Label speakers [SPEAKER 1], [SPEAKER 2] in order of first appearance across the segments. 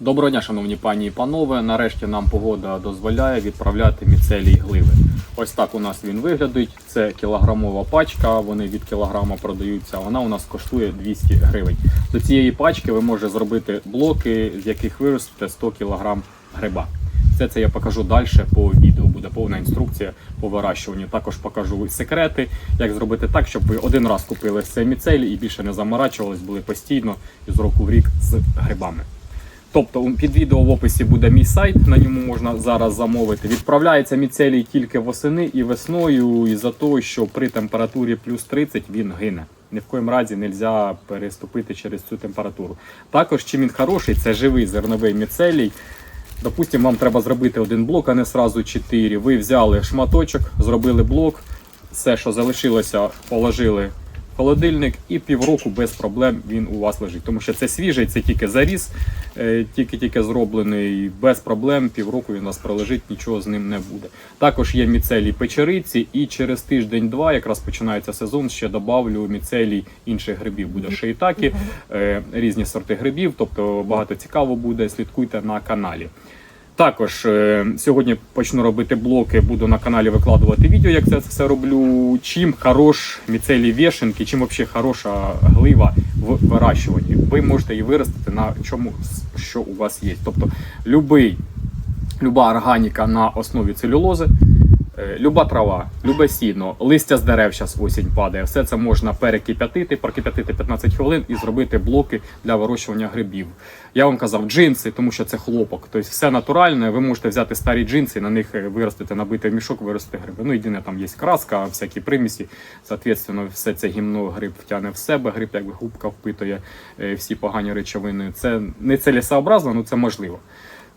[SPEAKER 1] Доброго дня, шановні пані і панове. Нарешті нам погода дозволяє відправляти міцелій гливи. Ось так у нас він виглядить. Це кілограмова пачка. Вони від кілограма продаються. Вона у нас коштує 200 гривень. До цієї пачки ви можете зробити блоки, з яких виростете 100 кілограм гриба. Все це я покажу далі по відео. Буде повна інструкція по вирощуванню. Також покажу секрети, як зробити так, щоб ви один раз купили цей міцелій і більше не заморачувались, були постійно із року в рік з грибами. Тобто під відео в описі буде мій сайт, на ньому можна зараз замовити. Відправляється міцелій тільки восени і весною, із-за того, що при температурі плюс 30 він гине. Ні в коїм разі не можна переступити через цю температуру. Також, чим він хороший, це живий зерновий міцелій. Допустимо, вам треба зробити один блок, а не сразу 4. Ви взяли шматочок, зробили блок, все, що залишилося, положили холодильник, і півроку без проблем він у вас лежить. Тому що це свіжий, це тільки заріз, е, тільки-тільки зроблений, без проблем, півроку він у вас пролежить, нічого з ним не буде. Також є міцелій печериці, і через тиждень-два, якраз починається сезон, ще добавлю міцелій інших грибів. Буде шейтаки, е, різні сорти грибів, тобто багато цікаво буде. Слідкуйте на каналі. Також е, сьогодні почну робити блоки, буду на каналі викладувати відео, як це все роблю. Чим хорош міцелій вішенки, чим взагалі хороша глива в вирощуванні. Ви можете її виростити на чому, що у вас є. Тобто любий, люба органіка на основі целюлози, люба трава, любе сіно, листя з дерев зараз осінь падає. Все це можна перекип'ятити, прокип'ятити 15 хвилин і зробити блоки для вирощування грибів. Я вам казав джинси, тому що це хлопок. Тобто все натуральне. Ви можете взяти старі джинси, на них е, виростити, набити в мішок, виростити гриби. Ну, єдине, там є краска, всякі примісі. Соответственно, все це гімно гриб втягне в себе. Гриб, якби губка впитує е, всі погані речовини. Це не цілесообразно, але це можливо.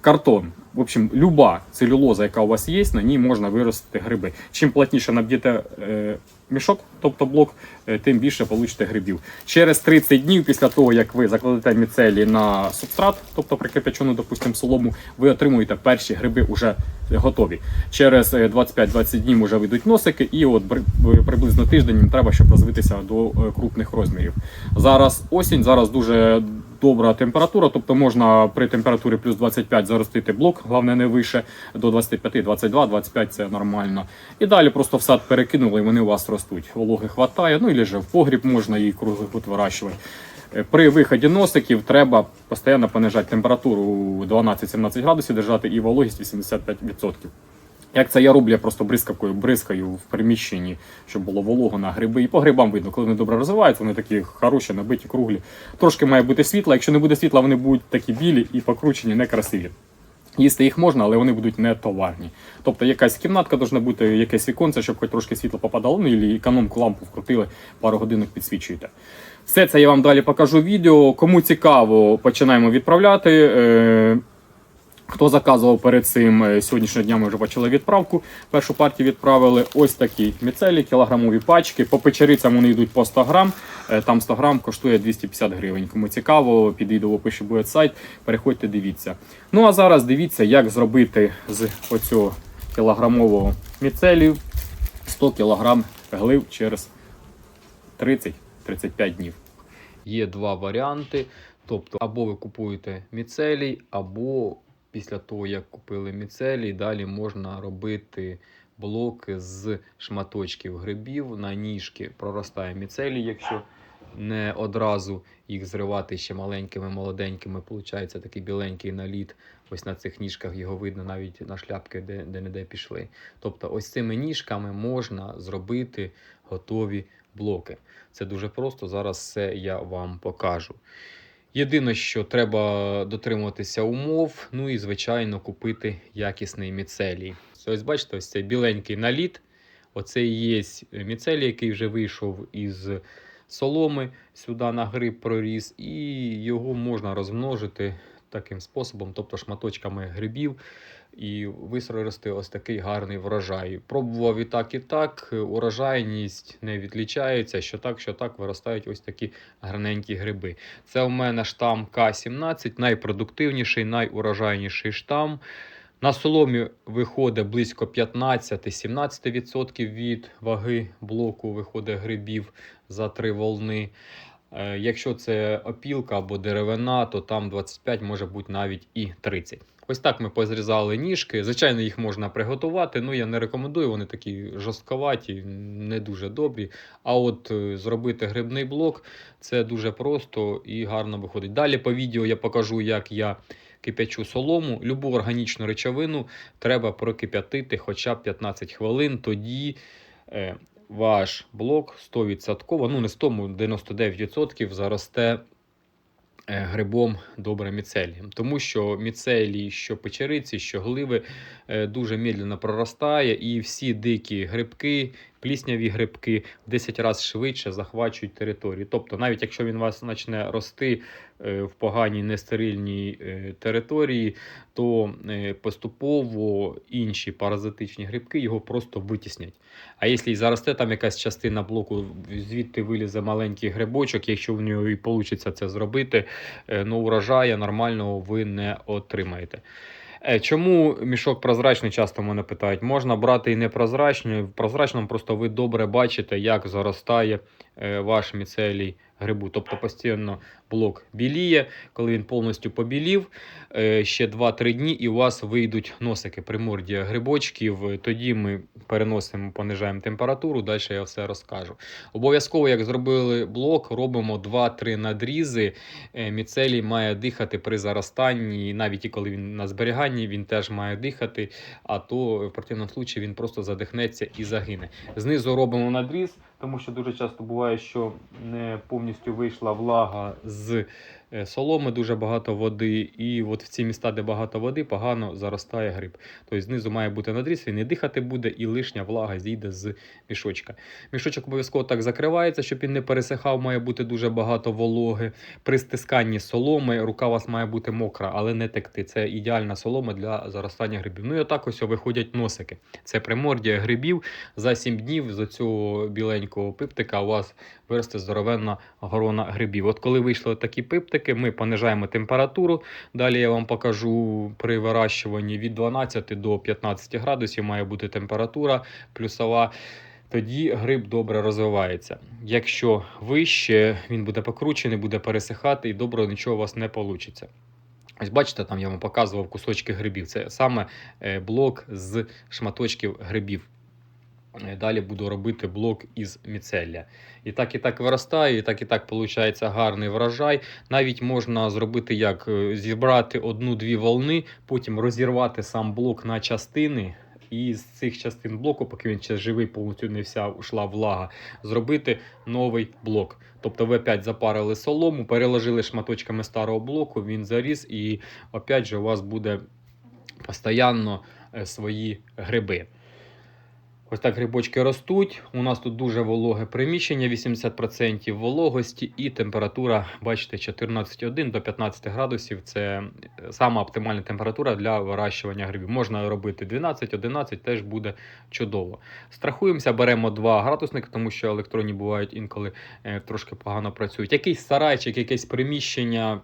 [SPEAKER 1] Картон, в общем, люба целюлоза, яка у вас є, на ній можна виростити гриби. Чим плотніше наб'єте е, мішок, тобто блок, е, тим більше получите грибів. Через 30 днів після того, як ви закладете міцелі на субстрат, тобто прикипячену, допустимо, солому, ви отримуєте перші гриби вже готові. Через е, 25-20 днів вже вийдуть носики, і от приблизно тиждень їм треба, щоб розвитися до е, крупних розмірів. Зараз осінь, зараз дуже добра температура, тобто можна при температурі плюс 25 заростити блок, головне не вище до 25, 22, 25 це нормально. І далі просто в сад перекинули, і вони у вас ростуть. Вологи хватає, ну і же в погріб можна її круглий год вирощувати. Е, При виході носиків треба постійно понижати температуру 12-17 градусів, держати і вологість 85%. Як це я роблю, я просто бризкавкою бризкаю в приміщенні, щоб було волого на гриби. І по грибам видно, коли вони добре розвиваються, вони такі хороші, набиті, круглі. Трошки має бути світла. Якщо не буде світла, вони будуть такі білі і покручені, некрасиві. Їсти їх можна, але вони будуть не товарні. Тобто якась кімнатка повинна бути, якесь віконце, щоб хоч трошки світло попадало, ну і економку лампу вкрутили, пару годинок підсвічуєте. Все це я вам далі покажу в відео. Кому цікаво, починаємо відправляти. Хто заказував перед цим е, сьогоднішнього дня, ми вже почали відправку. Першу партію відправили ось такі міцелі, кілограмові пачки. По печерицям вони йдуть по 100 грам. Е, Там 100 грам коштує 250 гривень. Кому цікаво, під відео в описі буде сайт. Переходьте, дивіться. Ну а зараз дивіться, як зробити з оцього кілограмового міцелію 100 кілограм глив через 30-35 днів. Є два варіанти. Тобто, або ви купуєте міцелій, або після того, як купили міцелій, далі можна робити блоки з шматочків грибів. На ніжки проростає міцелій, якщо не одразу їх зривати ще маленькими, молоденькими. Получається такий біленький наліт. Ось на цих ніжках його видно навіть на шляпки, де, де не де пішли. Тобто, ось цими ніжками можна зробити готові блоки. Це дуже просто. Зараз все я вам покажу. Єдине, що треба дотримуватися умов, ну і, звичайно, купити якісний міцелій. Ось бачите, ось цей біленький наліт. Оце і є міцелій, який вже вийшов із соломи, сюди на гриб проріс, і його можна розмножити таким способом, тобто шматочками грибів, і вирости ось такий гарний врожай. Пробував і так, і так. Урожайність не відлічається, що так, що так виростають ось такі гарненькі гриби. Це у мене штам К17, найпродуктивніший, найурожайніший штам. На соломі виходить близько 15-17% від ваги блоку виходить грибів за три волни. Е, Якщо це опілка або деревина, то там 25 може бути навіть і 30. Ось так ми позрізали ніжки. Звичайно, їх можна приготувати. Ну я не рекомендую, вони такі жорстковаті, не дуже добрі. А от е, зробити грибний блок це дуже просто і гарно виходить. Далі по відео я покажу, як я кипячу солому. Любу органічну речовину треба прокип'ятити хоча б 15 хвилин. Тоді е, ваш блок 100%, ну не 100, 99% заросте е, грибом добре міцелієм. Тому що міцелій, що печериці, що гливи е, дуже медленно проростає, і всі дикі грибки, плісняві грибки в 10 разів швидше захвачують територію. Тобто, навіть якщо він вас почне рости е, в поганій нестерильній е, території, то е, поступово інші паразитичні грибки його просто витіснять. А якщо заросте там якась частина блоку, звідти вилізе маленький грибочок, якщо в нього і вийде це зробити, ну урожаю нормального ви не отримаєте. Е, Чому мішок прозрачний, часто мене питають. Можна брати і непрозрачний. В прозрачному просто ви добре бачите, як заростає ваш міцелій грибу. Тобто постійно блок біліє, коли він повністю побілів, е, ще 2-3 дні, і у вас вийдуть носики примордія грибочків. Е, Тоді ми переносимо, понижаємо температуру, далі я все розкажу. Обов'язково, як зробили блок, робимо 2-3 надрізи. Е, Міцелій має дихати при заростанні, навіть і коли він на зберіганні, він теж має дихати, а то в противному случаї він просто задихнеться і загине. Знизу робимо надріз, тому що дуже часто буває, що не повністю вийшла влага з соломи, дуже багато води, і от в ці міста, де багато води, погано заростає гриб. Тобто знизу має бути надріз, він не дихати буде, і лишня влага зійде з мішочка. Мішочок обов'язково так закривається, щоб він не пересихав, має бути дуже багато вологи. При стисканні соломи рука у вас має бути мокра, але не текти. Це ідеальна солома для заростання грибів. Ну і отак ось виходять носики. Це примордія грибів. За 7 днів з цього біленького пиптика у вас виросте здоровенна горона грибів. От коли вийшли такі пиптики, ми понижаємо температуру. Далі я вам покажу при вирощуванні від 12 до 15 градусів має бути температура плюсова. Тоді гриб добре розвивається. Якщо вище, він буде покручений, буде пересихати і добре нічого у вас не вийде. Ось бачите, там я вам показував кусочки грибів. Це саме е, блок з шматочків грибів. Е, Далі буду робити блок із міцелля. І так, і так виростає, і так, і так виходить гарний врожай. Навіть можна зробити як е, зібрати одну-дві волни, потім розірвати сам блок на частини. І з цих частин блоку, поки він ще живий, повністю не вся ушла влага, зробити новий блок. Тобто ви опять запарили солому, переложили шматочками старого блоку, він заріс, і опять же у вас буде постійно е, свої гриби. Ось так грибочки ростуть. У нас тут дуже вологе приміщення, 80% вологості і температура, бачите, 14,1 до 15 градусів. Це е, сама оптимальна температура для вирощування грибів. Можна робити 12-11, теж буде чудово. Страхуємося, беремо 2 градусники, тому що електронні бувають інколи е, трошки погано працюють. Якийсь сарайчик, якесь приміщення.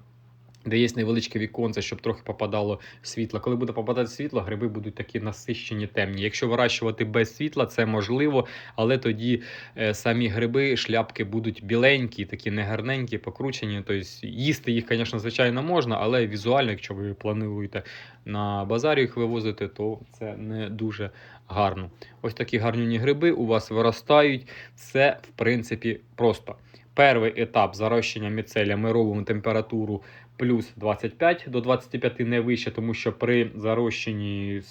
[SPEAKER 1] Де є невеличке віконце, щоб трохи попадало світло. Коли буде попадати світло, гриби будуть такі насищені, темні. Якщо вирощувати без світла, це можливо, але тоді е, самі гриби, шляпки будуть біленькі, такі негарненькі, покручені. Тобто їсти їх, звісно, звичайно, можна, але візуально, якщо ви плануєте на базарі їх вивозити, то це не дуже гарно. Ось такі гарнюні гриби у вас виростають. Це, в принципі, просто. Перший етап зарощення міцелія ми робимо температуру плюс 25 до 25 не вище, тому що при зарощенні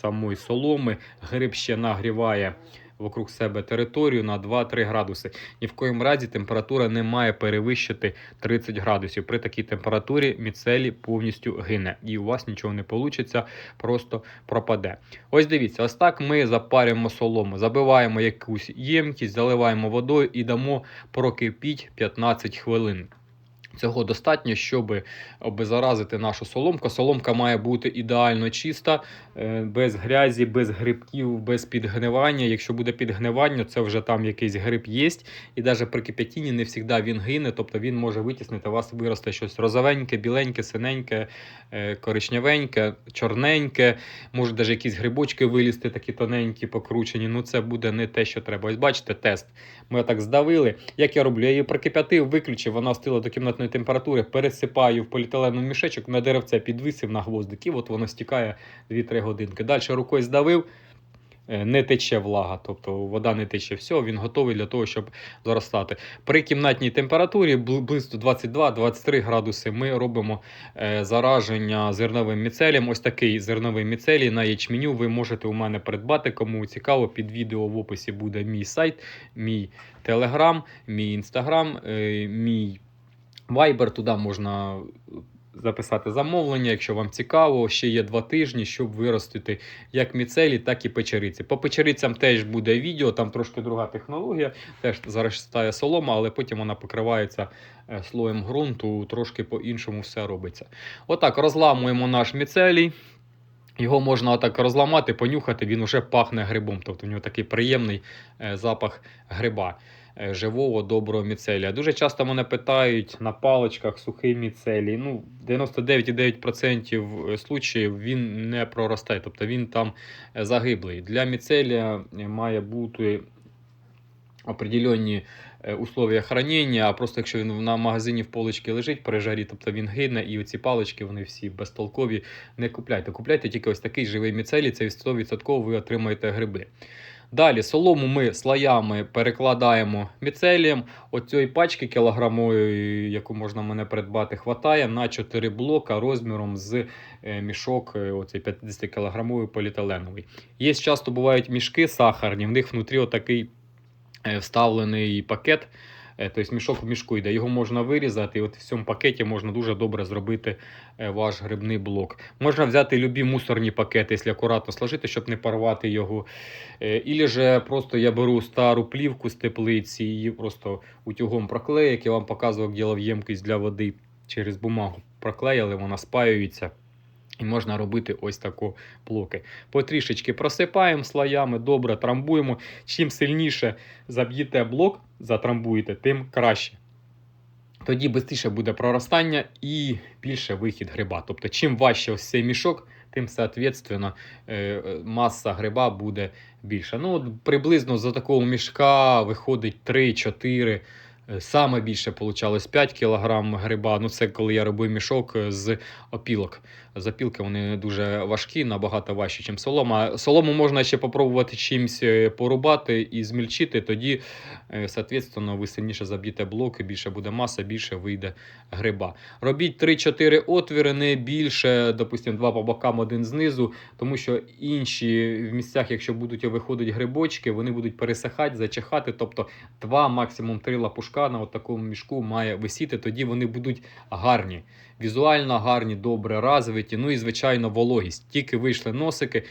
[SPEAKER 1] самої соломи гриб ще нагріває вокруг себе територію на 2-3 градуси. Ні в коїм разі температура не має перевищити 30 градусів. При такій температурі міцелій повністю гине, і у вас нічого не вийде, просто пропаде. Ось дивіться, ось так ми запарюємо солому, забиваємо якусь ємкість, заливаємо водою і дамо прокипіть 15 хвилин. Цього достатньо, щоб обеззаразити нашу соломку. Соломка має бути ідеально чиста, е, без грязі, без грибків, без підгнивання. Якщо буде підгнивання, це вже там якийсь гриб є. І навіть при кип'ятінні не завжди він гине, тобто він може витіснити, у вас виросте щось розовеньке, біленьке, синеньке, е, коричневеньке, чорненьке. Може навіть якісь грибочки вилізти, такі тоненькі, покручені. Ну це буде не те, що треба. Ось бачите, тест. Ми отак здавили. Як я роблю? Я її прокип'ятив, виключив, вона остила до кімнатної температури, пересипаю в поліетиленовий мішечок, на деревце підвисив на гвоздик, і от воно стікає 2-3 годинки. Далі рукою здавив, е, не тече влага, тобто вода не тече. Все, він готовий для того, щоб заростати. При кімнатній температурі близько 22-23 градуси ми робимо е, зараження зерновим міцелієм. Ось такий зерновий міцелій на ячменю ви можете у мене придбати. Кому цікаво, під відео в описі буде мій сайт, мій телеграм, мій інстаграм, е, мій вайбер. Туди можна записати замовлення, якщо вам цікаво. Ще є два тижні, щоб виростити як міцелі, так і печериці. По печерицям теж буде відео, там трошки друга технологія. Теж заростає солома, але потім вона покривається е, слоєм ґрунту, трошки по-іншому все робиться. Отак, розламуємо наш міцелій. Його можна отак розламати, понюхати, він вже пахне грибом. Тобто в нього такий приємний е, запах гриба, е, живого, доброго міцелія. Дуже часто мене питають на паличках сухий міцелій. Ну, 99,9% случаїв він не проростає, тобто він там е, загиблий. Для міцелія е, має бути определенні е, условия хранення, а просто якщо він на магазині в поличці лежить при жарі, тобто він гине, і оці палички вони всі безтолкові. Не купляйте. Купляйте тільки ось такий живий міцелій, це 100% ви отримаєте гриби. Далі солому ми слоями перекладаємо міцелієм. Оцієї пачки кілограмової, яку можна мене придбати, хватає на 4 блока розміром з е, мішок е, оцей 50 кілограмовий поліетиленовий. Є часто бувають мішки сахарні, в них внутрі отакий е, вставлений пакет. Е, Тобто мішок в мішку йде, його можна вирізати, і от в цьому пакеті можна дуже добре зробити е, ваш грибний блок. Можна взяти любі мусорні пакети, якщо акуратно сложити, щоб не порвати його. Е, Ілі же просто я беру стару плівку з теплиці, її просто утюгом проклею, як я вам показував, як ділав ємкість для води через бумагу. Проклеїли, вона спаюється. І можна робити ось такі блоки. Потрішечки просипаємо слоями, добре трамбуємо. Чим сильніше заб'єте блок, затрамбуєте, тим краще. Тоді швидше буде проростання і більше вихід гриба. Тобто, чим важче ось цей мішок, тим, соответственно, е, е, маса гриба буде більша. Ну, приблизно за такого мішка виходить 3-4. Е, Саме більше получалось 5 кг гриба. Ну, це коли я робив мішок е, з опілок. Запілки вони дуже важкі, набагато важчі, ніж солома. Солому можна ще попробувати чимось е, порубати і змільчити, тоді, соответственно, ви сильніше заб'єте блоки, більше буде маса, більше вийде гриба. Робіть 3-4 отвіри, не більше, допустимо, два по бокам, один знизу, тому що інші в місцях, якщо будуть виходити грибочки, вони будуть пересихати, зачихати. Тобто два, максимум три лапушка на от такому мішку має висіти, тоді вони будуть гарні. Візуально гарні, добре розвиті. Ну і звичайно, вологість. Тільки вийшли носики.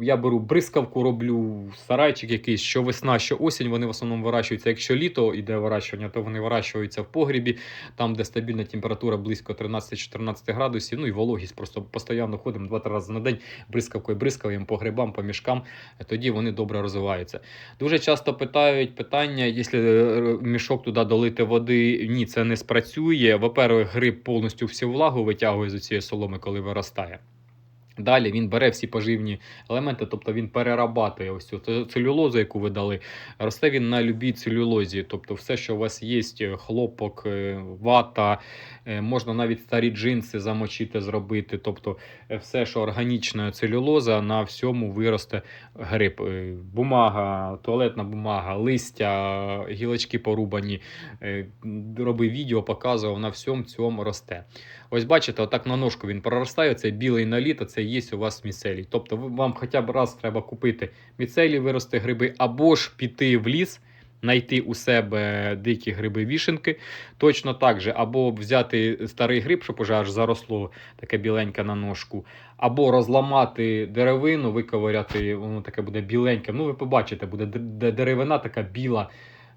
[SPEAKER 1] Я беру бризкавку, роблю сарайчик якийсь, що весна, що осінь. Вони в основному вирощуються. Якщо літо йде вирощування, то вони вирощуються в погрібі, там, де стабільна температура близько 13-14 градусів. Ну і вологість просто постійно ходимо 2-3 рази на день, бризкавкою бризкаємо по грибам, по мішкам. Тоді вони добре розвиваються. Дуже часто питають питання, якщо е, мішок туди долити води, ні, це не спрацює. Во-первых, гриб повністю всю влагу витягує з цієї соломи, коли виростає. Далі він бере всі поживні елементи, тобто він перерабатує ось цю целюлозу, яку ви дали. Росте він на любій целюлозі, тобто все, що у вас є, е, хлопок, е, вата, е, можна навіть старі джинси замочити, зробити. Тобто все, що органічна целюлоза, на всьому виросте гриб. Бумага, туалетна бумага, листя, гілочки порубані. Робив відео, показував на всьому цьому росте. Ось бачите, отак на ножку він проростає, цей білий наліт, це є у вас міцелій. Тобто вам хоча б раз треба купити міцелій, вирости гриби, або ж піти в ліс, знайти у себе дикі гриби вішенки. Точно так же, або взяти старий гриб, щоб уже аж заросло таке біленьке на ножку, або розламати деревину, виковиряти, воно таке буде біленьке. Ну, ви побачите, буде деревина така біла.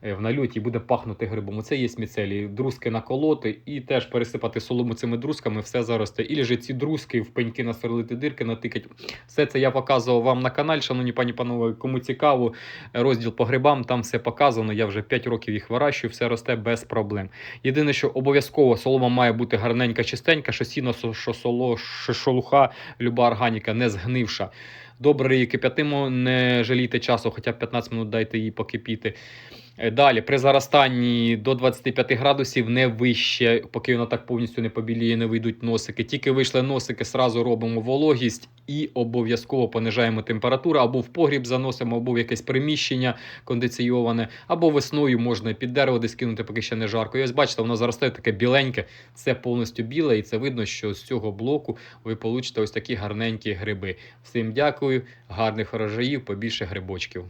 [SPEAKER 1] Е, в нальоті буде пахнути грибом. Оце є міцелій. Друзки наколоти і теж пересипати солому цими друзками, все заросте. І лежить ці друзки, в пеньки насверлити дирки, натикать. Все це я показував вам на каналі, шановні пані панове. Кому цікаво, розділ по грибам, там все показано. Я вже 5 років їх вирощую, все росте без проблем. Єдине, що обов'язково солома має бути гарненька, чистенька, що сіно, що соло, що шолуха, люба органіка не згнивша. Добре її кип'ятимо, не жалійте часу, хоча б 15 минут дайте їй покипіти. Е, Далі, при заростанні до 25 градусів, не вище, поки вона так повністю не побіліє, не вийдуть носики. Тільки вийшли носики, сразу робимо вологість і обов'язково понижаємо температуру, або в погріб заносимо, або в якесь приміщення кондиційоване, або весною можна під дерево десь кинути, поки ще не жарко. І ось бачите, воно заросте таке біленьке, це повністю біле, і це видно, що з цього блоку ви получите ось такі гарненькі гриби. Всім дякую, гарних врожаїв, побільше грибочків.